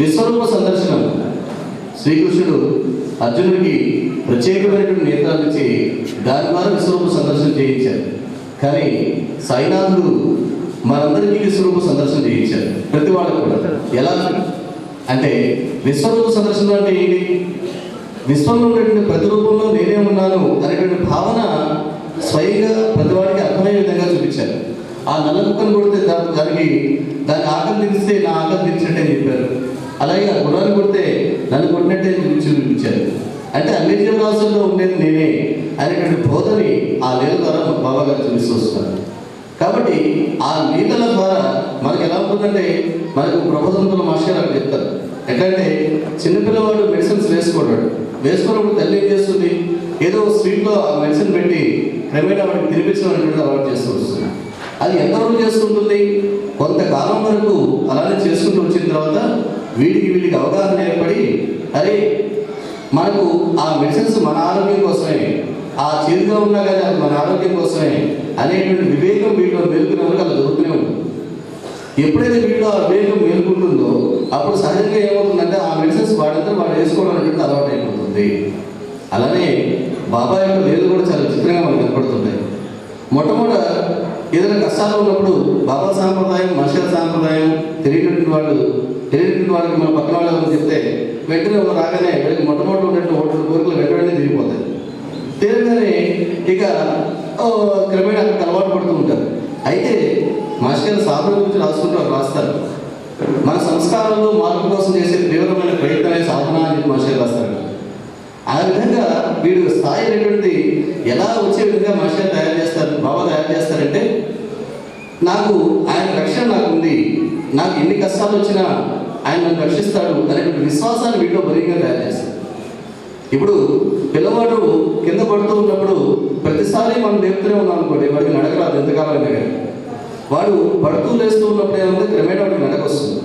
విశ్వరూప సందర్శనం. శ్రీకృష్ణుడు అర్జునుడికి ప్రత్యేకమైనటువంటి నేత్రాలు ఇచ్చి దాని ద్వారా విశ్వరూప సందర్శనం చేయించారు కానీ సాయినాథుడు మనందరికీ విశ్వరూప సందర్శనం చేయించారు ప్రతి వాళ్ళకు కూడా. ఎలా? అంటే విశ్వరూప సందర్శనం అంటే ఏంటి? విశ్వంలో ఉన్నటువంటి ప్రతి రూపంలో నేనే ఉన్నాను అనేటువంటి భావన స్వయంగా ప్రతివాడికి అర్థమయ్యే విధంగా చూపించారు ఆ నల్ల కుక్కను కొడితే దానికి దాన్ని ఆకలి తీరిస్తే నా ఆకలి తీర్చినట్టే చెప్పారు. అలాగే ఆ గుణాన్ని కొడితే నన్ను కొట్టినట్టే చూపించారు. అంటే అన్ని జీవరాశుల్లో ఉండేది నేనే అనేటువంటి బోధని ఆ లీల ద్వారా బాబా గారు చూపిస్తూ వస్తున్నారు కాబట్టి ఆ లీలల ద్వారా మనకి ఎలా ఉంటుందంటే మనకు ప్రబోధంతుల మాస్టర్ గారు చెప్తారు. ఎట్లంటే చిన్నపిల్లవాడు మెడిసిన్స్ వేసుకోడాడు వేసుకున్నప్పుడు తల్లి ఏం చేస్తుంది? ఏదో స్వీట్లో ఆ మెడిసిన్ పెట్టి క్రమేణా వాడికి తినిపించడం అనేటువంటి అలవాటు చేస్తూ వస్తున్నాడు అది ఎంతవరకు చేసుకుంటుంది? కొంతకాలం వరకు అలానే చేసుకుంటూ వచ్చిన తర్వాత వీడికి వీడికి అవగాహన ఏర్పడి అరే మనకు ఆ మెడిసిన్స్ మన ఆరోగ్యం కోసమే ఆ చేదుగా ఉన్నా కానీ అది మన ఆరోగ్యం కోసమే అనేటువంటి వివేకం వీటిలో మేలుకునే వరకు అలా దొరుకుతూనే ఉంటుంది ఎప్పుడైతే వీటిలో ఆ వివేకం మేలుకుంటుందో అప్పుడు సహజంగా ఏమవుతుందంటే ఆ మెడిసిన్స్ వాడంతా వాడు వేసుకోవడం అనేది అలవాటు అయిపోతుంది అలానే బాబా యొక్క లేదు కూడా చాలా విచిత్రంగా మనకు కనపడుతుంటాయి. మొట్టమొదట ఏదైనా కష్టాలు ఉన్నప్పుడు బాబా సాంప్రదాయం మనుషుల సాంప్రదాయం తెలియనటువంటి వాళ్ళు తెలియని వాళ్ళకి మన పక్కన వాళ్ళు చెప్తే వెంటనే రాగానే వీళ్ళకి మొట్టమొదటి ఉన్నటువంటి ఓట్లు కోరికలు వెంటనే తిరిగిపోతాయి. తీరగానే ఇక క్రమేణా అక్కడ అలవాటు పడుతూ ఉంటారు. అయితే మాస్టర్ సాధన గురించి రాసుకుంటూ రాస్తారు. మన సంస్కారంలో మార్పు కోసం చేసే తీవ్రమైన ప్రయత్నమే సాధన అని చెప్పి మాస్టర్ రాస్తారు. ఆ విధంగా వీడు స్థాయి అనేటువంటి ఎలా వచ్చే విధంగా మాస్టర్ తయారు చేస్తారు బాబా తయారు చేస్తారంటే నాకు ఆయన రక్షణ నాకు ఉంది. నాకు ఎన్ని కష్టాలు వచ్చినా ఆయన నన్ను రక్షిస్తాడు అనేటువంటి విశ్వాసాన్ని వీటిలో బలంగా తయారు చేస్తాడు ఇప్పుడు పిల్లవాడు కింద పడుతూ ఉన్నప్పుడు ప్రతిసారి మనం లేపుతూనే ఉన్నాం అనుకోండి వాడికి నడకరాదు ఎంతకాలమే కానీ. వాడు పడుతూ లేస్తూ ఉన్నప్పుడు ఏమంటే క్రమేణా వాడికి నడక వస్తుంది.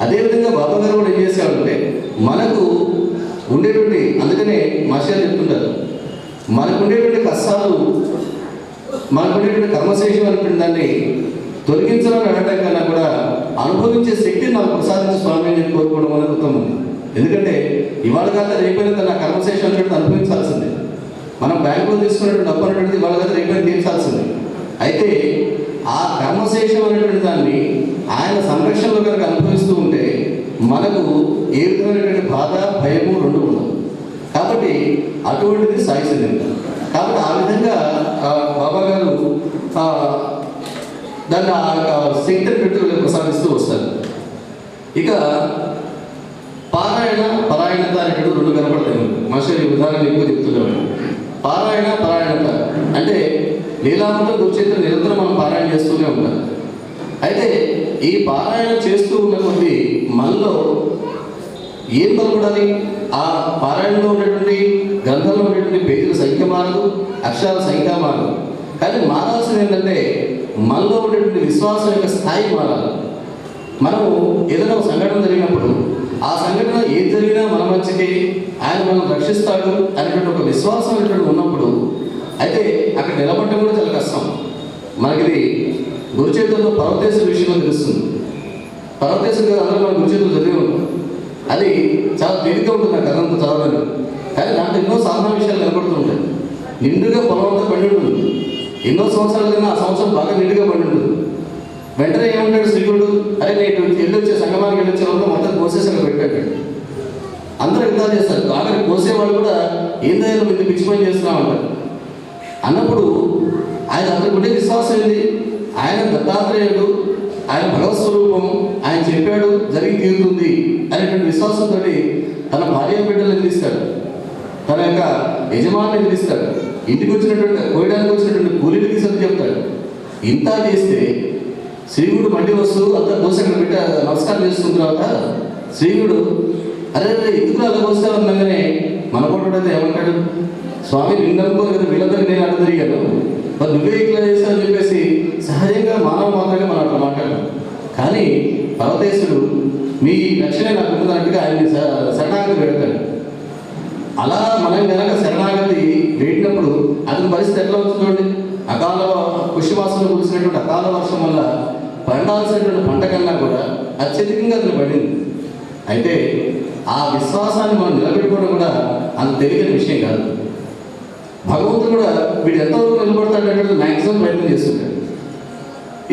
అదేవిధంగా బాబాగారు కూడా ఏం చేసేవాడంటే మనకు ఉండేటువంటి అందుకనే మాస్టర్ చెప్తుంటారు మనకు ఉండేటువంటి కష్టాలు మనకు ఉండేటువంటి కర్మశేషం అనేటువంటి దాన్ని తొలగించడం అడగడం కన్నా కూడా అనుభవించే శక్తిని నాకు ప్రసాదించే స్వామి అని కోరుకోవడం అనేది ఉత్తమం. ఎందుకంటే ఇవాళ కాక రేపైనా నా కర్మశేషం అనేటువంటి అనుభవించాల్సిందే. మనం బ్యాంకులో తీసుకున్నటువంటి డబ్బు అనేటువంటిది ఇవాళ కాక రేపైనా తీర్చాల్సిందే. అయితే ఆ కర్మశేషం అనేటువంటి దాన్ని ఆయన సంరక్షణలో కనుక అనుభవిస్తూ ఉంటే మనకు ఏ విధమైనటువంటి బాధ భయము రెండు ఉండవు. కాబట్టి అటువంటిది సాయి కాబట్టి ఆ విధంగా ఆ, బాబా గారు ఆ, దాన్ని ఆ యొక్క శక్తిని పెట్టుకుని ప్రసాదిస్తూ వస్తారు. ఇక పారాయణ పరాయణత అనేటువంటి రెండు కనపడతాయి. మనకు. మాస్టర్ ఈ ఉదాహరణ ఎక్కువ చెప్తున్నాడు పారాయణ పరాయణత. అంటే లీలామంత గురుచేతులు నిరంతరం మనం పారాయణ చేస్తూనే ఉంటాం. అయితే ఈ పారాయణ చేస్తూ ఉన్న కొద్దీ మనలో ఏం బలపడాలి? ఆ పారాయణలో ఉన్నటువంటి గ్రంథంలో ఉన్నటువంటి పేజీల సంఖ్య మారదు అక్షరాల సంఖ్య మారదు. కానీ మారాల్సింది ఏంటంటే మనలో ఉండేటువంటి విశ్వాసం యొక్క స్థాయి మారాలి. మనము ఏదైనా ఒక సంఘటన జరిగినప్పుడు ఆ సంఘటన ఏది జరిగినా మన మంచికి ఆయన మనం రక్షిస్తాడు అనేటువంటి ఒక విశ్వాసం అనేటువంటి ఉన్నప్పుడు అయితే అక్కడ నిలబడటం కూడా చాలా కష్టం. మనకిది గురుచేతుల్లో పరవదేశ విషయంలో తెలుస్తుంది. పరవదేశం కదా అందరూ మన గురుచేతులు చదివి ఉంటాం అది చాలా తేలిగ్గా ఉంటుంది ఆ అదంతా చదవడానికి. కానీ దాంట్లో ఎన్నో సాధారణ విషయాలు నిలబడుతుంటాయి నిండుగా పొలం అంతా పండి ఉంటుంది. ఎన్నో సంవత్సరాల కన్నా ఆ సంవత్సరం బాగా నిండుగా పడి ఉంటుంది. వెంటనే ఏమంటాడు శ్రీకుడు అరే నేను వెళ్ళొచ్చే సంగమానికి వెళ్ళొచ్చే వాళ్ళు మొత్తం కోసేసి పెట్టాడు. అందరూ యుద్ధాలు చేస్తారు. ఆఖరి కోసేవాళ్ళు కూడా ఏం దయ్యాలు మీరు పిచ్చి పని చేస్తున్నామంటారు అన్నప్పుడు ఆయన అందరికి ఉండే విశ్వాసం ఏంది? ఆయన దత్తాత్రేయుడు ఆయన భగవత్ స్వరూపం ఆయన చెప్పాడు జరిగి తీరుతుంది అనేటువంటి విశ్వాసంతో తన భార్య బిడ్డలు నిలిస్తాడు తన యొక్క యజమాని నిలిస్తాడు ఇంటికి వచ్చినటువంటి కోయడానికి వచ్చినటువంటి కూలీని తీసుకొని చెప్తాడు. ఇంత చేస్తే శ్రీవుడు మళ్ళీ వస్తూ అంత కోసి అక్కడ పెట్టి నమస్కారం చేసుకున్న తర్వాత శ్రీవుడు అరే ఎందుకు అలా కోస్తా ఉండగానే మన పొట్టుడైతే ఏమంటాడు? స్వామి నిన్ననుకో కదా వీళ్ళందరికీ నేను అడ్డు మరి నువ్వే ఇట్లా చేస్తావని చెప్పేసి సహజంగా మానవ మాత్రమే మనం అట్లా మాట్లాడడం కానీ పర్వతేశ్వరుడు మీ రక్షణ నాకు ఉన్నట్టుగా ఆయన్ని శ- పెడతాడు. అలా మనం కనుక శరణాగతి వేడినప్పుడు అతని పరిస్థితి ఎట్లా అవుతుంది అకాల పుష్యవాసంలో కురిసినటువంటి అకాల వర్షం వల్ల పండాల్సినటువంటి పంట కన్నా కూడా అత్యధికంగా అతను పడింది. అయితే ఆ విశ్వాసాన్ని మనం నిలబెట్టుకోవడం కూడా అంత తెలియని విషయం కాదు. భగవంతుడు కూడా వీడు ఎంతవరకు నిలబడతాడంటే మ్యాక్సిమం ప్రయత్నం చేస్తుంటాడు.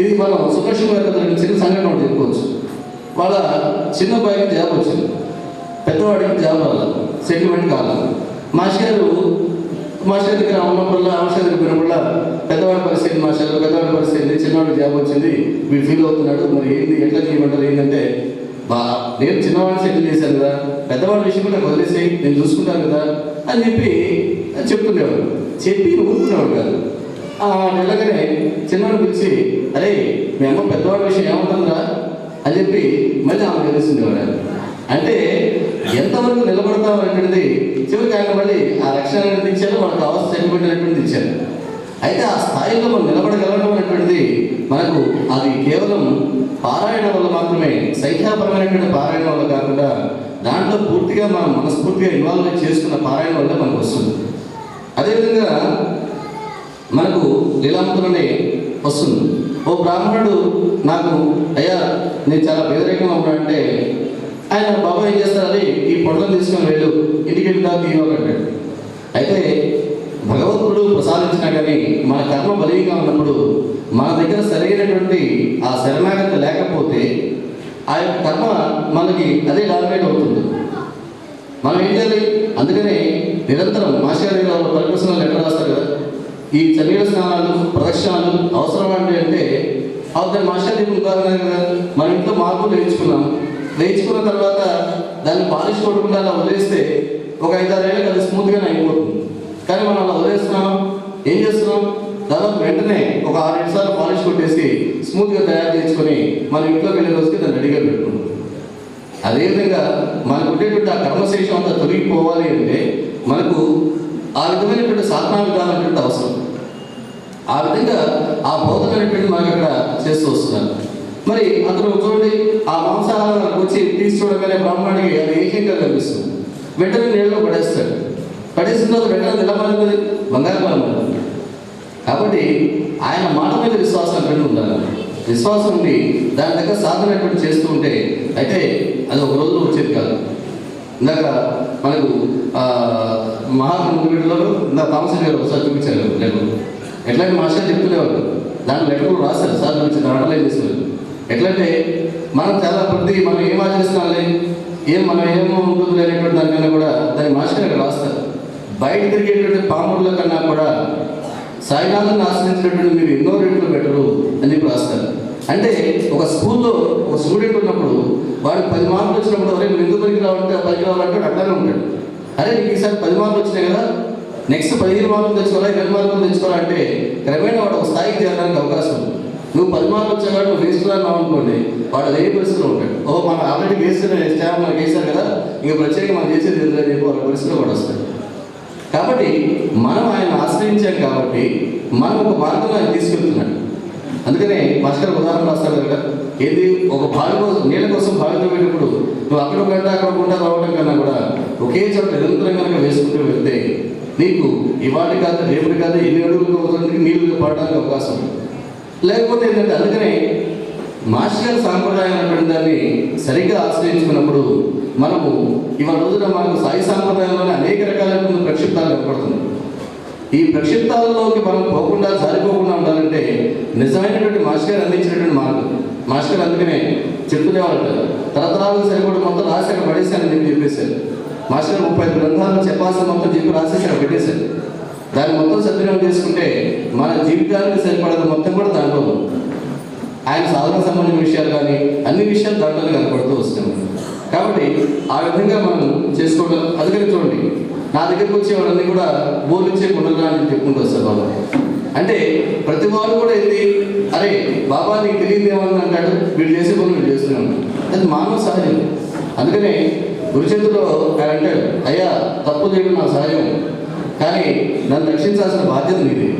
ఇది మనం సుదర్శన్ గారు చిన్న సంఘటన ఒకటి చెప్పుకోవచ్చు. వాళ్ళ చిన్న అబ్బాయికి జాబ్ వచ్చింది. పెద్దవాడికి జాబ్ రాల సెటిల్మెంట్ కాదు. మాస్టర్ మాస్టర్ దగ్గర ఉన్నప్పుడల్లా అవసరం దగ్గర పెద్దవాడి పరిస్థితి మాస్టర్ పెద్దవాడి పరిస్థితి చిన్నవాడికి జాబ్ వచ్చింది వీడు ఫీల్ అవుతున్నాడు మరి ఏంది ఎట్లా చేయమంటారు ఏంటంటే బా నేను చిన్నవాడిని సెటిల్ చేశాను కదా పెద్దవాడి విషయం నాకు వదిలేసి నేను చూసుకుంటాను కదా అని చెప్పి చెప్తుండేవాడు. చెప్పి ఊరుకునేవాడు కాదు. ఆ వెళ్ళగానే చిన్నవాడు పిలిచి అరే మీ అమ్మ పెద్దవాడి విషయం ఏముంటుందిరా? అని చెప్పి మళ్ళీ ఆమె తెలుస్తుండేవాడు. అంటే ఎంతవరకు నిలబడతాం అనేటువంటిది చివరికి ఆయన మళ్ళీ ఆ రక్షణ అనేది ఇచ్చారు మనకు కావాల్సిన సెంటిమెంట్ అనేటువంటిది ఇచ్చారు అయితే ఆ స్థాయిలో మనం నిలబడగలగడం అనేటువంటిది మనకు అది కేవలం పారాయణ వల్ల మాత్రమే సంఖ్యాపరమైనటువంటి పారాయణ వల్ల కాకుండా దాంట్లో పూర్తిగా మనం మనస్ఫూర్తిగా ఇన్వాల్వ్ చేసుకున్న పారాయణ వల్ల మనకు వస్తుంది. అదేవిధంగా మనకు లీలాంతులనే వస్తుంది. ఓ బ్రాహ్మణుడు నాకు అయ్యా నేను చాలా వ్యతిరేకంగా ఉన్నానంటే ఆయన బాబా ఏం చేస్తారని ఈ పొడలను తీసుకొని వెళ్ళు ఇంటికి వెళ్ళి దాకా అయితే భగవంతుడు ప్రసాదించినా కానీ మన కర్మ బలీగా ఉన్నప్పుడు మన దగ్గర సరైనటువంటి ఆ శరణాగతి లేకపోతే ఆ యొక్క కర్మ మనకి అదే డామినేట్ అవుతుంది. మనం ఏం చేయాలి? అందుకనే నిరంతరం మాస్టర్ గారు పరికృష్ణాలు ఎక్కడ రాస్తారు కదా ఈ చన్నీళ్ళ స్నానాలు ప్రదక్షిణాలు అవసరం అంటే అంటే అవుతాయి మాస్టర్ దీనికి మనం కదా మన ఇంట్లో మార్పులు నేర్చుకున్నాం. వేయించుకున్న తర్వాత దాన్ని పాలిష్ కొట్టకుండా అలా వదిలేస్తే ఒక ఐదారేళ్ళకి అది స్మూత్గానే అయిపోతుంది. కానీ మనం అలా వదిలేస్తున్నాం ఏం చేస్తున్నాం? దాదాపు వెంటనే ఒక ఆరు సార్లు పాలిష్ కొట్టేసి స్మూత్గా తయారు చేసుకొని మన ఇంట్లోకి వెళ్ళే రోజుకి దాన్ని రెడీగా పెట్టుకుంటాం. అదేవిధంగా మనకు ఉండేటువంటి ఆ కర్మశేషం అంతా తొలగిపోవాలి అంటే మనకు ఆ విధమైనటువంటి సాధనా విధానం అనేటువంటి అవసరం. ఆ విధంగా ఆ బోధన అనేటువంటి మనకు అక్కడ చేస్తూ వస్తున్నారు. మరి అతను చూడండి ఆ మాంసాహారాలకు వచ్చి తీసి బ్రాహ్మణుడికి అది ఏకంగా కనిపిస్తుంది. వెంటనే నీళ్ళలో పడేస్తాడు. పడేసిన తర్వాత వెంటనే నిలబడుతుంది బంగారు కాబట్టి ఆయన మాట మీద విశ్వాసం పెట్టి ఉండాలి. విశ్వాసం ఉండి దాని దగ్గర సాధన అనేటువంటి చేస్తూ ఉంటే అయితే అది ఒక రోజులో వచ్చేది కాదు. ఇందాక మనకు మహాత్ముడిలో ఇందాక తామసం గారు ఒకసారి చూపించారు. లెటర్ ఎట్లాంటి మాస్టర్ చెప్తునేవారు దాని లెటర్లు రాశారు. సార్ నుంచి నడలేదు ఎట్లంటే మనం చాలా ప్రతి మనం ఏం ఆచరిస్తున్నాంలే ఏం మనం ఏమో ఉంటుంది అనేటువంటి దానికన్నా కూడా దాని మాస్టర్ అక్కడ రాస్తారు. బయట తిరిగేటువంటి పాముల కన్నా కూడా సాయినాథన్ ఆశ్రయించినటువంటి మీరు ఎన్నో రేట్లు పెట్టరు అని చెప్పి రాస్తారు. అంటే ఒక స్కూల్లో ఒక స్టూడెంట్ ఉన్నప్పుడు వాడు పది మార్కులు వచ్చినప్పుడు అరే నువ్వు ఎందుకు పనికి రావాలంటే పనికి రావాలంటే అట్లానే ఉంటాడు. అరే నీకు ఈసారి పది మార్కులు వచ్చినాయి కదా నెక్స్ట్ పదిహేను మార్కులు తెచ్చుకోవాలా ఇరవై మార్కులు తెచ్చుకోవాలంటే క్రమేణా వాడు ఒక స్థాయికి చేరడానికి అవకాశం ఉంది. నువ్వు పది మార్కులు వచ్చాక నువ్వు వేసుకున్నావు అనుకోండి వాడు అదే పరిస్థితిలో ఉంటాడు. ఓ మనం ఆల్రెడీ వేసిన స్టాఫ్ మనకి వేశారు కదా ఇంకా ప్రత్యేకంగా మనం చేసేది ఎందుకు చెప్పి వాళ్ళ పరిస్థితిలో కూడా వస్తాడు. కాబట్టి మనం ఆయన ఆశ్రయించాం కాబట్టి మనం ఒక మార్గంలో ఆయన తీసుకెళ్తున్నాడు. అందుకనే మాస్టర్ ఉదాహరణ రాస్తారు కదా. ఏది? ఒక బావి కోసం నీళ్ళ కోసం బావిలో వెళ్ళినప్పుడు నువ్వు అక్కడ గంట అక్కడ గుంట రావడం కన్నా కూడా ఒకే చోట నిరంతరం కనుక వేసుకుంటూ వెళ్తే నీకు ఇవాటి కాదు రేపటి కాదు ఎన్ని అడుగులు అవుతుంది నీళ్ళు పడడానికి అవకాశం లేకపోతే ఏంటంటే అందుకనే మార్షియల్ సాంప్రదాయం అనేటువంటి దాన్ని సరిగ్గా ఆశ్రయించుకున్నప్పుడు మనము ఇవాళ రోజున మనకు సాయి సాంప్రదాయంలోనే అనేక రకాలైన ప్రక్షిప్తాలు ఏర్పడుతుంది ఈ ప్రక్షిప్తాలలోకి మనం పోకుండా జారిపోకుండా ఉండాలంటే నిజమైనటువంటి మాస్టర్ అందించినటువంటి మార్గం. మాస్టర్ అందుకనే చెప్తునేవాళ్ళు తరతరాలు తరతరాలకు సరిపడి మొత్తం రాసి అక్కడ పడేశానని చెప్పి చెప్పేశారు. మాస్టర్ ముప్పై ఐదు గ్రంథాలు చెప్పాల్సిన మొత్తం చెప్పి రాసేసి అక్కడ పెట్టేశారు. దాన్ని మొత్తం సద్వినియోగం చేసుకుంటే మన జీవితానికి సరిపడదు మొత్తం కూడా దాంట్లో ఆయన సాధన సంబంధించిన విషయాలు కానీ అన్ని విషయాలు దాంట్లో కనపడుతూ వస్తున్నాయి. కాబట్టి ఆ విధంగా మనం చేసుకోవడం అందుకని చూడండి. నా దగ్గరకు వచ్చే వాళ్ళని కూడా బోధించే కుండలుగా అని చెప్పుకుంటూ వస్తారు బాబా. అంటే ప్రతి వాడు కూడా ఏంటి? అరే బాబా నీకు తెలియదు ఏమని అంటాడు? వీడు చేసే పనులు వీడు చేస్తున్నాను అది మానవ సహజం. అందుకనే గురుచేతులో ఆయన అంటాడు అయ్యా తప్పు చేయడం నా సహజం. కానీ నన్ను రక్షించాల్సిన బాధ్యత నీది.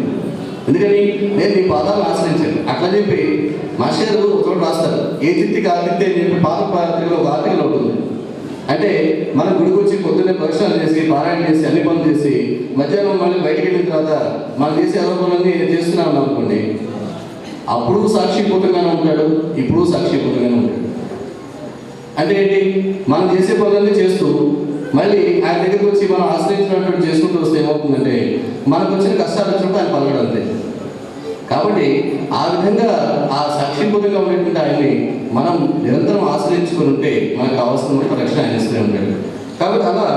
ఎందుకని? నేను మీ పాదాలను ఆశ్రయించాను. అట్లా చెప్పి మాస్టర్ ఒకటి రాస్తారు. ఏ తిత్తికి ఆ తిత్తి అని చెప్పి పాత పాత్రికలో ఒక ఆర్టికల్ ఉంటుంది అంటే మన గుడికి వచ్చి పొద్దున్నే పరిశ్రమలు చేసి పారాయణ చేసి అన్ని పనులు చేసి మధ్యాహ్నం మళ్ళీ బయటకు వెళ్ళిన తర్వాత మనం చేసే ఆరోపణలన్నీ పనులన్నీ చేస్తున్నాం అనుకోండి. అప్పుడు సాక్షిభూతంగానే ఉంటాడు ఇప్పుడు సాక్షిభూతంగానే ఉంటాడు. అంటే ఏంటి? మనం చేసే పనులన్నీ చేస్తూ మళ్ళీ ఆయన దగ్గరికి వచ్చి మనం ఆశ్రయించినటువంటి చేసుకుంటూ వస్తే ఏమవుతుందంటే మనకు వచ్చిన కష్టాలు వచ్చినప్పుడు ఆయన పలకడం అంతే. కాబట్టి ఆ విధంగా ఆ సాక్షిభూతంగా ఉండేటువంటి ఆయన్ని మనం నిరంతరం ఆశ్రయించుకుని ఉంటే మనకు అవసరం రక్షణ ఆయన ఇస్తూనే ఉంటాడు. కాబట్టి అలా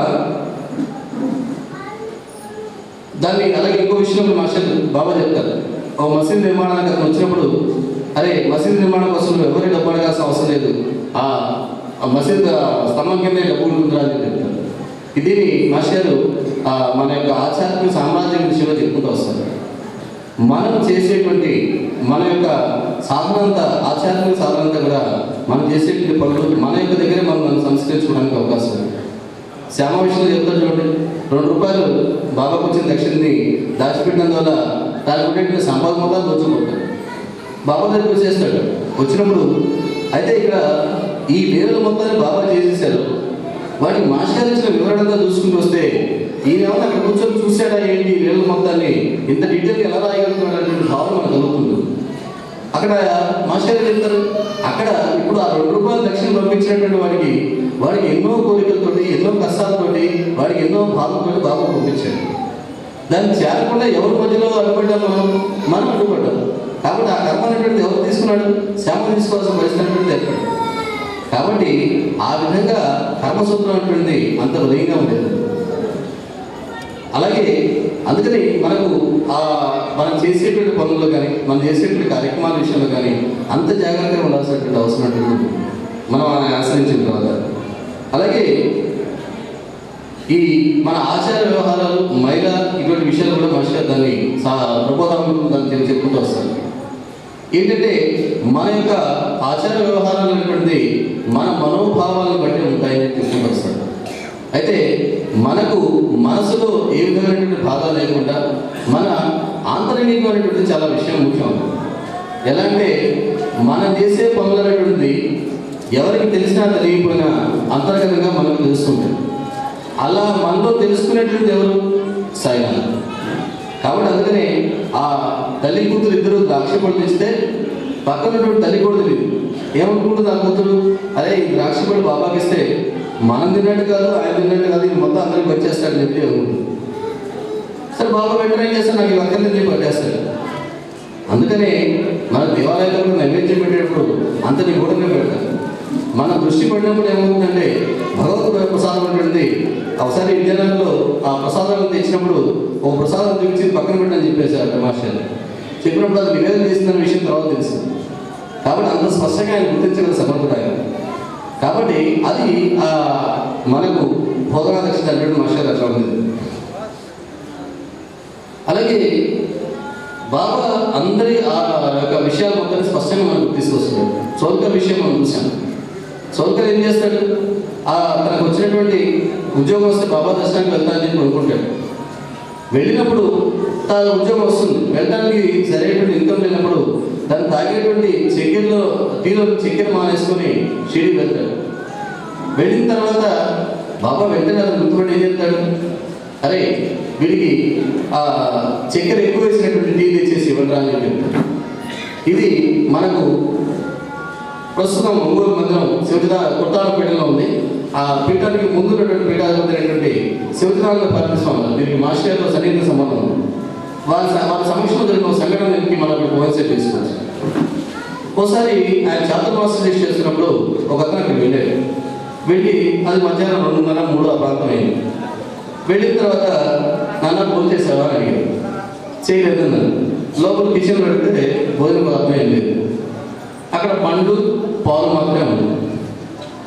దాన్ని అలాగే ఇంకో విషయంలో మాస్టర్ బాబా చెప్తారు. ఓ మసీద్ నిర్మాణానికి అతను వచ్చినప్పుడు అరే మసీద్ నిర్మాణం కోసం ఎవరి డబ్బు అడగాల్సిన అవసరం లేదు. ఆ మసీద్ స్తంభం కింద డబ్బు ఉంటుందా అని ఇది దీన్ని మాస్టర్ మన యొక్క ఆధ్యాత్మిక సామ్రాజ్యం విషయంలో చెప్పుకుంటూ వస్తారు మనం చేసేటువంటి మన యొక్క సాధనంత ఆధ్యాత్మిక సాధన కూడా మనం చేసేటువంటి పనులు మన యొక్క దగ్గరే మనం మనం సంస్కరించుకోవడానికి అవకాశం ఉంది. శ్యామ విషయంలో చెప్తారు చూడండి. రెండు రూపాయలు బాబాకు వచ్చిన దక్షిణని దాచిపెట్టినందువల్ల దానికి ఉండేటువంటి సంపాదన మొత్తం దోచుకుంటాడు బాబా దగ్గర వచ్చేస్తాడు వచ్చినప్పుడు అయితే ఇక్కడ ఈ వేల మొత్తాన్ని బాబా చేసేసారు. వాటికి మాస్టర్ ఇచ్చిన వివరణంగా చూసుకుంటూ వస్తే ఈయన ఏమన్నా అక్కడ కూర్చొని చూశాడా ఏంటి ఈ మొత్తాన్ని? ఇంత డీటెయిల్ ఎలా రాయగలుగుతున్నాడు అనేటువంటి భావన మనకు కలుగుతుంది అక్కడ మాస్టర్ చెప్తారు? అక్కడ ఇప్పుడు ఆ రెండు రూపాయలు దక్షిణ పంపించినటువంటి వాడికి వాడికి ఎన్నో కోరికలతోటి ఎన్నో కష్టాలతోటి వాడికి ఎన్నో బాధలతోటి బాబు పంపించాడు. దాన్ని చేరకుండా ఎవరి మధ్యలో అడ్డుపడ్డాం మనం? మనం అడ్డుపడ్డాం. కాబట్టి ఆ కర్మ అనేటువంటిది ఎవరు తీసుకున్నాడు? శ్యామ తీసుకోవాల్సిన పరిస్థితి అనేటువంటిది ఏర్పడింది. కాబట్టి ఆ విధంగా కర్మసూత్రం అనేటువంటిది అంత ఉదయంగా ఉండేది. అలాగే అందుకని మనకు ఆ మనం చేసేటువంటి పనుల్లో కానీ మనం చేసేటువంటి కార్యక్రమాల విషయంలో కానీ అంత జాగ్రత్తగా ఉండాల్సినటువంటి అవసరం ఉంటుంది మనం ఆయన ఆశ్రయించిన తర్వాత. అలాగే ఈ మన ఆచార వ్యవహారాలు మహిళ ఇటువంటి విషయాలు కూడా మనిషి దాన్ని ప్రబోధం దాన్ని చెప్పుకుంటూ వస్తారు. ఏంటంటే మన యొక్క ఆచార వ్యవహారాలు అనేటువంటిది మన మనోభావాలను బట్టి ఉంటాయని చెప్పుకుంటూ అయితే మనకు మనసులో ఏ విధమైనటువంటి బాధ లేకుండా మన ఆంతరంగికమైనటువంటి చాలా విషయం ముఖ్యం. ఎలా అంటే మన చేసే పనులు అనేటువంటిది ఎవరికి తెలిసినా తెలియకపోయినా అంతర్గతంగా మనకు తెలుసుకుంటాం అలా మనలో తెలుసుకునేటువంటి ఎవరు? సాయినాథ్ కాబట్టి అందుకనే ఆ తల్లి కూతురు ఇద్దరు ద్రాక్ష పళ్ళు ఇస్తే పక్కనటువంటి తల్లి కూడా తెలియదు. ఏమనుకుంటుంది ఆ కూతురు? అదే ఈ ద్రాక్ష పళ్ళు బాబాకి ఇస్తే మనం తిన్నట్టు కాదు ఆయన తిన్నట్టు కాదు ఇది మొత్తం అందరికి వచ్చేస్తాడని చెప్పి అనుకుంటుంది. సరే బాబా వెంటనే ఏం చేస్తాడు నాకు ఇవి అక్కర్లేదు చెప్పి పట్టేస్తాడు అందుకనే మన దేవాలయంలో నైవేద్యం పెట్టేటప్పుడు అంతని కూడా పెడతారు. మన దృష్టి పడినప్పుడు ఏమవుతుందంటే భగవద్ ప్రసాదం అనేటువంటిది ఒకసారి విద్యాలయంలో ఆ ప్రసాదాలను తెచ్చినప్పుడు ఒక ప్రసాదం చూపించి పక్కన పెట్టని చెప్పేశారు మాస్టర్ చెప్పినప్పుడు అది నివేదన చేసిన విషయం తర్వాత తెలుసు. కాబట్టి అంత స్పష్టంగా ఆయన గుర్తించగల సమర్థుడు ఆయన కాబట్టి అది ఆ మనకు బోధనా దక్షిణ అంటే మాస్టర్ అట్లా ఉంది అలాగే బాబా అందరి ఆ యొక్క విషయాలు మొత్తం స్పష్టంగా మనకు తీసుకొస్తున్నాడు చౌక విషయం మనం చూసాం సౌకర్యం ఏం చేస్తాడు? ఆ తనకు వచ్చినటువంటి ఉద్యోగం వస్తే బాబా దర్శనానికి వెళ్తానని కోరుకుంటాడు అనుకుంటాడు వెళ్ళినప్పుడు తన ఉద్యోగం వస్తుంది వెళ్ళడానికి సరైనటువంటి ఇన్కమ్ లేనప్పుడు తను తాగేటువంటి చక్కెరలో టీలో చక్కెర మానేసుకొని షిరిడి వెళ్తాడు. వెళ్ళిన తర్వాత బాబా వెంటనే అతను గుర్తుపడి ఏం చెప్తాడు? అరే వీడికి ఆ చక్కెర ఎక్కువ వేసినటువంటి టీ తెచ్చేసి ఇవ్వరా అని చెప్తాడు. ఇది మనకు ప్రస్తుతం ఒంగోలు మందిరం శివజన కొట్టాలపేటలో ఉంది. ఆ పీఠానికి ముందు ఉన్నటువంటి పీఠాధిపతి అయినటువంటి శివజనానంద పార్టీ దీనికి మాస్టర్తో సన్నిహిత సంబంధం ఉంది. వాళ్ళ వాళ్ళ సమక్షంలో జరిగిన సంఘటన సంఘటనకి మనం ఇప్పుడు కోన్సెప్ట్ చేసుకోవచ్చు ఒకసారి ఆయన చాతుర్మాస దీక్ష చేస్తున్నప్పుడు ఒక అతను అక్కడికి వెళ్ళాడు. వెళ్ళి అది మధ్యాహ్నం రెండున్నర మూడు ఆ ప్రాంతం అయింది. వెళ్ళిన తర్వాత నాన్న భోజనం చేసావా అని అడిగాడు. లోపల కిచెన్ పెడితే భోజన పదార్థం ఏం లేదు. అక్కడ పండు పాలు మాత్రం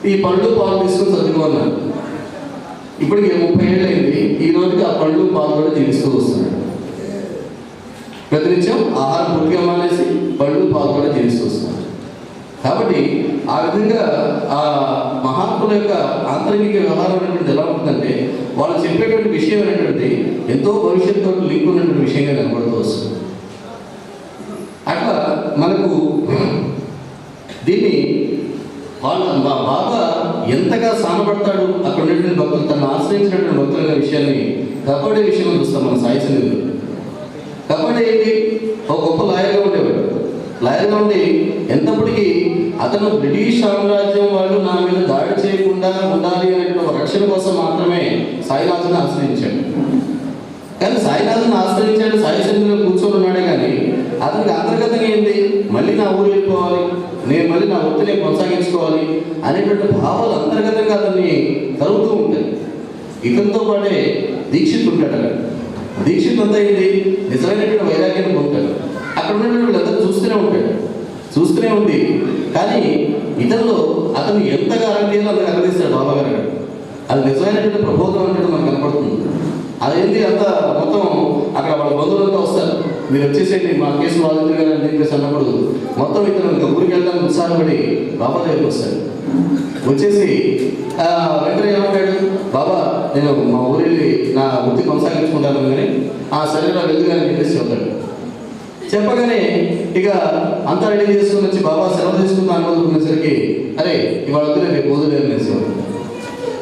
ఈ పళ్ళు పాలు తీసుకుని చదువుకున్నాను ఇప్పటికి ముప్పై ఏళ్ళైంది. ఈ రోజుకి ఆ పండ్లు పాలు కూడా జీవిస్తూ వస్తున్నాడు ప్రతినిత్యం ఆహారం పూర్తిగా మానేసి పళ్ళు పాలు కూడా జీవిస్తూ వస్తున్నాడు కాబట్టి ఆ విధంగా ఆ మహాత్ముల యొక్క ఆంతరిక వ్యవహారం అనేటువంటిది ఎలా ఉంటుందంటే వాళ్ళు చెప్పేటువంటి విషయం అనేటువంటి ఎంతో భవిష్యత్తుతో లింక్ ఉన్నటువంటి విషయంగా కనబడుతూ వస్తుంది. అట్లా మనకు దీన్ని వాళ్ళ మా బాబా ఎంతగా సానపడతాడు అక్కడ ఉన్నటువంటి భక్తులు తను ఆశ్రయించినటువంటి భక్తుల విషయాన్ని కబడ్డీ విషయంలో చూస్తాం మన సాయి సన్నిధిలో కబడ్డీ ఏంటి ఒక గొప్ప లాయర్గా ఉండేవాడు. లాయర్గా ఉండి ఎంతప్పటికీ అతను బ్రిటిష్ సామ్రాజ్యం వాళ్ళు నా మీద దాడి చేయకుండా ఉండాలి అనేటువంటి ఒక రక్షణ కోసం మాత్రమే సాయినాథుని ఆశ్రయించాడు. కానీ సాయినాథుని ఆశ్రయించాడు సాయి సన్నిధిలో కూర్చొని ఉన్నాడే కానీ అతనికి అంతర్గతంగా ఏంటి? మళ్ళీ నా ఊరు వెళ్ళిపోవాలి నేను మళ్ళీ నా వృత్తిని కొనసాగించుకోవాలి అనేటువంటి భావాలు అంతర్గతంగా అతన్ని కలుగుతూ ఉంటాయి. ఇతనితో పాటే దీక్షిత్ ఉంటాడు దీక్షిత్ అంతా ఏంటి? నిజమైనటువంటి వైరాగ్యాన్ని పొందుతాడు. అక్కడ ఉన్నటువంటి వీళ్ళందరూ చూస్తూనే ఉంటాడు చూస్తూనే ఉంది. కానీ ఇతరులో అతను ఎంతగా అరంగేలో అతను కనిపిస్తాడు బాబా గారు అది నిజమైనటువంటి ప్రబోధం అంటే మనకు కనపడుతుంది. అదేంటి అంతా మొత్తం అక్కడ వాళ్ళ బంధువులంతా వస్తారు. మీరు వచ్చేసేయండి మా కేసు బాధితులు గారు అని చెప్పేసి అన్నప్పుడు మొత్తం ఇతను ఇంకా ఊరికి వెళ్దాం ఉత్సాహపడి బాబా దగ్గరికి వస్తాడు వచ్చేసి వెంటనే ఏమంటాడు బాబా నేను మా ఊరి వెళ్ళి నా వృత్తి కొనసాగించుకుంటాను కానీ ఆ శరీరం వెళ్తుగానే చెప్పేసి చెప్తాడు. చెప్పగానే ఇక అంతా రెడీ చేసుకుని వచ్చి బాబా సెలవు తీసుకుందాం అనుకునేసరికి అరే ఇవాళ వద్దులే రేపు వదిలేదు అనేసి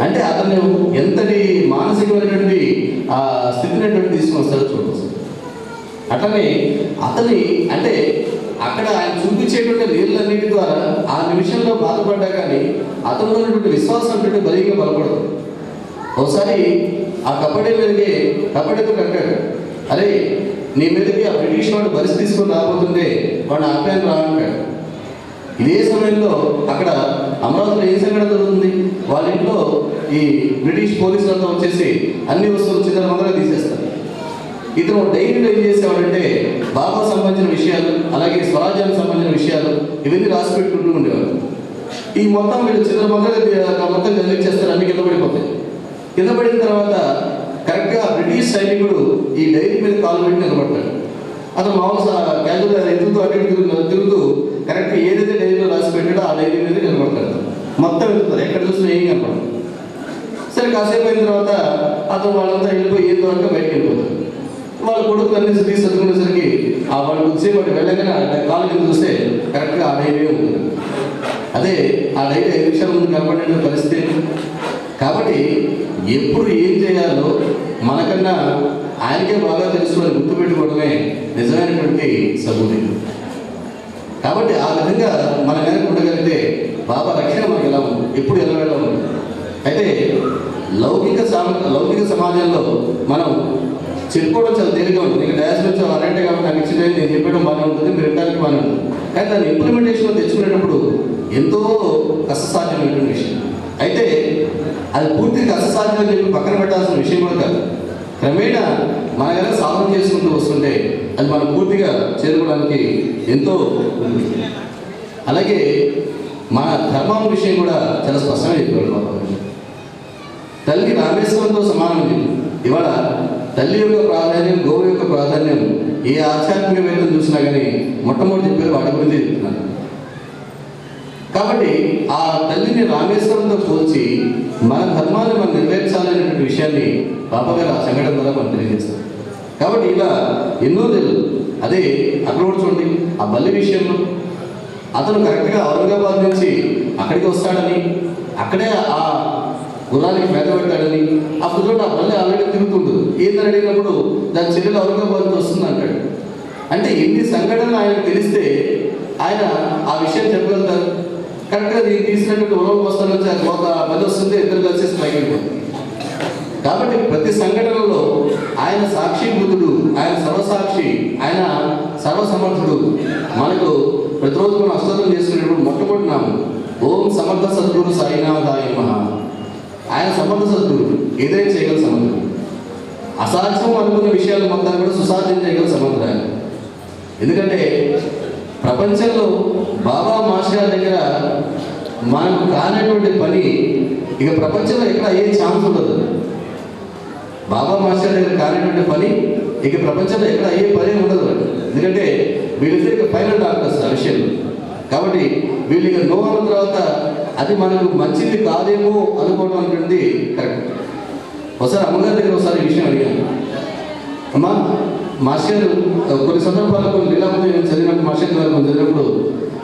అంటే అతను ఎంతటి మానసికమైనటువంటి ఆ స్థితిని అటువంటి తీసుకొస్తాడో చూడవచ్చు అట్లనే అతని అంటే అక్కడ ఆయన చూపించేటువంటి నీళ్ళన్నిటి ద్వారా ఆ నిమిషంలో బాధపడ్డా కానీ అతను ఉన్నటువంటి విశ్వాసం అంటే బలిగా బలపడదు. ఒకసారి ఆ కబడ్డీ మీదకి కబడ్డీతో కట్టాడు అరే నీ మీదకి ఆ బ్రిటిష్ వాడు బరిసి తీసుకొని రాబోతుంటే వాడు ఆప్యాయం రా ఇదే సమయంలో అక్కడ అమరావతిలో ఏ సంఘటన జరుగుతుంది? ఈ బ్రిటిష్ పోలీసులతో వచ్చేసి అన్ని వస్తువులు చిన్న తీసేస్తారు. ఇతను డైరీలో ఏం చేసేవాడంటే బాబా సంబంధించిన విషయాలు అలాగే స్వరాజ్యానికి సంబంధించిన విషయాలు ఇవన్నీ రాసి పెట్టుకుంటూ ఉండేవాడు. ఈ మొత్తం వీళ్ళు చిన్న మొదలుగా మొత్తం చేస్తారు అన్ని కింద పడిపోతాయి. కింద పడిన తర్వాత కరెక్ట్గా బ్రిటిష్ సైనికుడు ఈ డైరీ మీద కాలు పెట్టి నిలబడతాడు అతను మామూలు క్యాజువల్గా ఎదుగుతూ అటు తిరుగుతూ తిరుగుతూ కరెక్ట్గా ఏదైతే డైరీలో రాసి పెట్టాడో ఆ డైరీ మీద నిలబడతాడు మొత్తం వెళ్తారు ఎక్కడ చూసినా ఏం కనపడదు. సరే కాసేపు అయిన తర్వాత అతను వాళ్ళంతా వెళ్ళిపోయి ఏం దొరక బయటకు వెళ్ళిపోతారు. వాళ్ళ కొడుకు అన్ని తీసి చదువుకునేసరికి ఆ వాళ్ళు కొద్దిసేపు వెళ్ళగానే ఆ కాలు కింద చూస్తే కరెక్ట్గా ఆ డైవే ఉంటుంది అదే ఆ డైరీ ఐదు నిమిషాల ముందు కనపడే పరిస్థితి. కాబట్టి ఎప్పుడు ఏం చేయాలో మనకన్నా ఆయనకే బాగా తెలుసు అని గుర్తుపెట్టుకోవడమే నిజమైనటువంటి సబూరి కాబట్టి ఆ విధంగా మన కనుక ఉండగలిగితే బాబా రక్షణ మనకి ఎలా ఉంది? ఎప్పుడు ఎలా వెళ్ళాలి? అయితే లౌకిక లౌకిక సమాజంలో మనం చెప్పుకోవడం చాలా తేలిగా ఉంటుంది ఇంకా డాన్స్ నుంచి అనంటే కాబట్టి నాకు ఇచ్చిన నేను చెప్పడం బాగానే ఉంటుంది మీరు వినడానికి బాగానే ఉంటుంది. కానీ దాన్ని ఇంప్లిమెంటేషన్లో తెచ్చుకునేటప్పుడు ఎంతో కష్టసాధ్యమైనటువంటి విషయం. అయితే అది పూర్తిగా కష్టసాధ్యం అని చెప్పి పక్కన పెట్టాల్సిన విషయం కూడా కాదు. క్రమేణా మన కనుక సాధన చేసుకుంటూ వస్తుంటే అది మనం పూర్తిగా చేరుకోవడానికి ఎంతో అలాగే మన ధర్మం విషయం కూడా చాలా స్పష్టంగా చెప్పాడు తల్లి రామేశ్వరంతో సమానం ఇది. ఇవాళ తల్లి యొక్క ప్రాధాన్యం గోవు యొక్క ప్రాధాన్యం ఏ ఆధ్యాత్మికవేత్తం చూసినా కానీ మొట్టమొదటి చెప్పారు వాటి గురించి చెప్తున్నారు కాబట్టి ఆ తల్లిని రామేశ్వరంతో పోల్చి మన ధర్మాన్ని మనం నెరవేర్చాలనేటువంటి విషయాన్ని బాబా ఆ సంఘటన ద్వారా మనం తెలియజేస్తారు కాబట్టి ఇలా ఎన్నో తెలుసు అదే అక్కడ కూడా చూడండి ఆ బల్లి విషయంలో అతను కరెక్ట్గా ఔరంగాబాద్ నుంచి అక్కడికి వస్తాడని అక్కడే ఆ గుర్రానికి మేత పెట్టాడని అప్పుడు చూడండి ఆ బల్లి ఆల్రెడీ తిరుగుతుంటుంది ఏందని అడిగినప్పుడు దాని చెల్లెలు ఔరంగాబాద్ వస్తుంది అంటాడు. అంటే ఎన్ని సంఘటనలు ఆయనకు తెలిస్తే ఆయన ఆ విషయం చెప్పగలుగుతారు. కరెక్ట్గా నేను తీసినటువంటి ఉలవ వస్తాను వచ్చి ఆ కోత బలి వస్తుంది ఇద్దరు కలిసి స్ట్రైక్ కాబట్టి ప్రతి సంఘటనలో ఆయన సాక్షిభూతుడు ఆయన సర్వసాక్షి ఆయన సర్వసమర్థుడు. మనకు ప్రతిరోజు మనం అస్తోత్రం చేసుకునేటప్పుడు మొట్టమొదటి నామం ఓం సమర్థ సద్గురు సాయినాథాయ మహా. ఆయన సమర్థ సద్గురు ఏదైనా చేయగల సమర్థుడు అసాధ్యం అనుకునే విషయాలు మొత్తం కూడా సుసాధ్యం చేయగల సమర్థుడు ఆయన. ఎందుకంటే ప్రపంచంలో బాబా మాస్టర్ గారి దగ్గర మనకు కానటువంటి పని ఇక ప్రపంచంలో ఎక్కడ అయ్యే ఛాన్స్ ఉండదు. బాబా మాస్టర్ దగ్గర కానటువంటి పని ఇక ప్రపంచంలో ఎక్కడ అయ్యే పని ఉండదు. ఎందుకంటే వీళ్ళిద్దరు ఇక ఫైనల్ డాక్టర్స్ ఆ విషయంలో. కాబట్టి వీళ్ళు ఇక నో తర్వాత అది మనకు మంచిది కాదేమో అనుకోవడం అనేది కరెక్ట్. ఒకసారి అమ్మగారి దగ్గర ఒకసారి విషయం అడిగాను. అమ్మా మాస్టర్ కొన్ని సందర్భాల్లో కొన్ని లీలాపతి నేను చదివినప్పుడు మాస్టర్ గారు మనం చదివినప్పుడు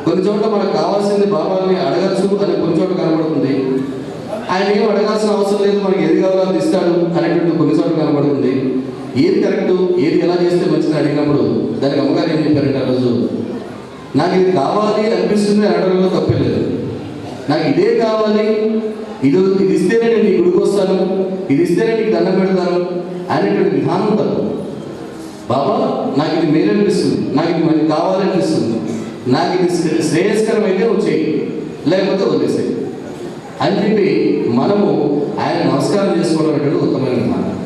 కొన్ని చోట్ల మనకు కావాల్సింది బాబాని అడగచ్చు అని కొన్ని చోట్ల కనబడుతుంది. ఆయన ఏం అడగాల్సిన అవసరం లేదు మనకి ఏది కావాలో అది ఇస్తాడు అనేటువంటి కొన్ని చోట్ల కనబడుతుంది. ఏది కరెక్ట్ ఏది ఎలా చేస్తే మంచిది అడిగినప్పుడు దానికి అమ్మగారు ఏం చెప్పారంటే ఆ రోజు నాకు ఇది కావాలి అనిపిస్తుంది అడగడంలో తప్పే లేదు. నాకు ఇదే కావాలి. ఇది ఇది ఇస్తేనే నేను నీ గుడికి వస్తాను. ఇది ఇస్తేనే నీకు దండం పెడతాను అనేటువంటి విధానం తప్పు. బాబా నాకు ఇది మేలు అనిపిస్తుంది నాకు ఇది మనకి కావాలనిపిస్తుంది. నాకు ఇది శ్రేయస్కరం అయితే నువ్వు లేకపోతే వదిలేసేయి. అని చెప్పి మనము ఆయన నమస్కారం చేసుకోవడం అనేది ఉత్తమమైన విధానం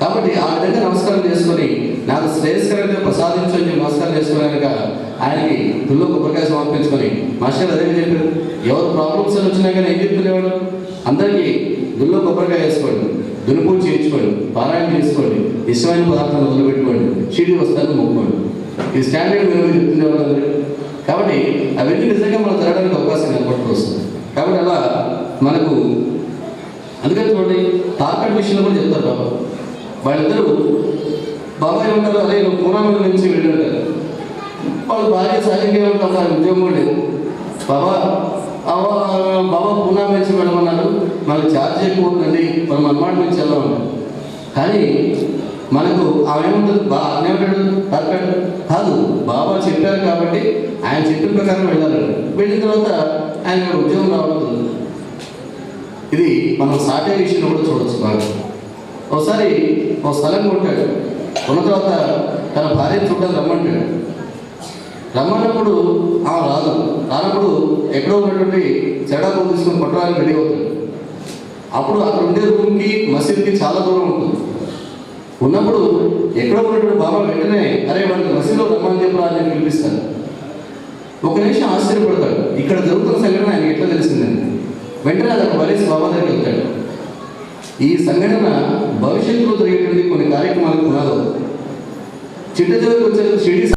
కాబట్టి ఆ విధంగా నమస్కారం చేసుకొని నాకు శ్రేయస్కరమైన ప్రసాదించు అని నమస్కారం చేసుకుని ఆయనకి తుల్లో కొబ్బరికాయ సమర్పించుకొని మాస్టర్ అదే చెప్పారు. ఎవరు ప్రాబ్లమ్స్ అని వచ్చినా కానీ ఏం చెప్తునేవాడు అందరికీ దుల్లో కొబ్బరికాయ వేసుకోండి దునుపు చేయించుకోండి పారాయణ చేసుకోండి ఇష్టమైన పదార్థాలు వదిలిపెట్టుకోండి షిడి వస్తాను మొక్కుకోండి. ఇది స్టాండర్డ్ మేము చెప్తునేవాడు అందరికీ కాబట్టి అవన్నీ నిజంగా మనం జరగడానికి అవకాశం ఏర్పడుతూ వస్తుంది. కాబట్టి అలా మనకు అందుకని చూడండి తాకట్ విషయంలో కూడా చెప్తారు బాబా వాళ్ళిద్దరూ బాబాయ్ ఉంటారు అదే పూనామల నుంచి వెళ్ళి నుంచి వాళ్ళు భార్య సహజంగా ఉంటారు సార్ ఉద్యోగం లేదు. బాబా అవ్వ, బాబా పూనా నుంచి అన్నారు. మనకు ఛార్జ్ చేయకపోతుందండి మనం అన్నమాట నుంచి వెళ్ళాం. కానీ మనకు ఆమె ఏముంటుంది బా ఏమంటాడు? తాకట్ కాదు బాబా చెప్పారు కాబట్టి ఆయన చెప్పిన ప్రకారం వెళ్ళాలండి వెళ్ళిన తర్వాత ఆయన ఉద్యోగం రావడం ఇది మనం సాటే విషయంలో కూడా చూడొచ్చు బాగా. ఒకసారి ఒక స్థలం కొట్టాడు. కొన్న తర్వాత తన భార్య చూడాలి రమ్మంటాడు. రమ్మన్నప్పుడు ఆ రాదు. రానప్పుడు ఎక్కడో ఉన్నటువంటి చెడాకు తీసుకుని కొట్టడానికి రెడీ అవుతుంది. అప్పుడు అక్కడ ఉండే రూమ్కి మసీద్కి చాలా దూరం ఉంటుంది. ఉన్నప్పుడు ఎక్కడో ఉన్నటువంటి బాబా వెంటనే అరే వాడికి మసీదులో రమ్మని చెప్పరా అని పిలిపిస్తాను ఒక నిమిషం ఆశ్చర్యపడతాడు. ఇక్కడ జరుగుతున్న సంఘటన ఆయన ఎట్లా తెలిసిందని వెంటనే అతను వలేసి బాబా దగ్గరికి వెళ్తాడు. ఈ సంఘటన భవిష్యత్తులో జరిగేటువంటి కొన్ని కార్యక్రమాలకు పునాదు చిట్ట చివరికి వచ్చే షిరిడి